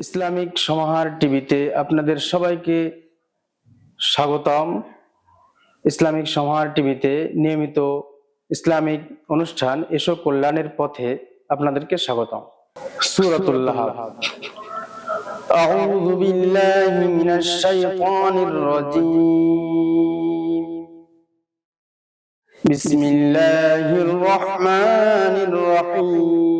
Islamic সমাহার টিভিতে আপনাদের সবাইকে স্বাগতম ইসলামিক সমাহার টিভিতে নিয়মিত ইসলামিক অনুষ্ঠান এসব কল্যাণের পথে আপনাদেরকে স্বাগতম সুরাতুল্লাহ أعوذ بالله من الشيطان الرجيم بسم الله الرحمن الرحيم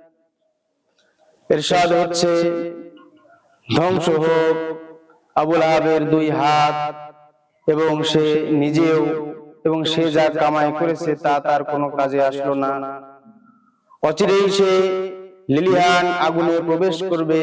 ইরশাদ হচ্ছে ধ্বংস হোক, আবুল আহাবের দুই হাত, এবং সে নিজেও, এবং সে যা কামাই করেছে তা তার কোনো কাজে আসলো না। অচিরেই সে লিলিহান আগুনে প্রবেশ করবে।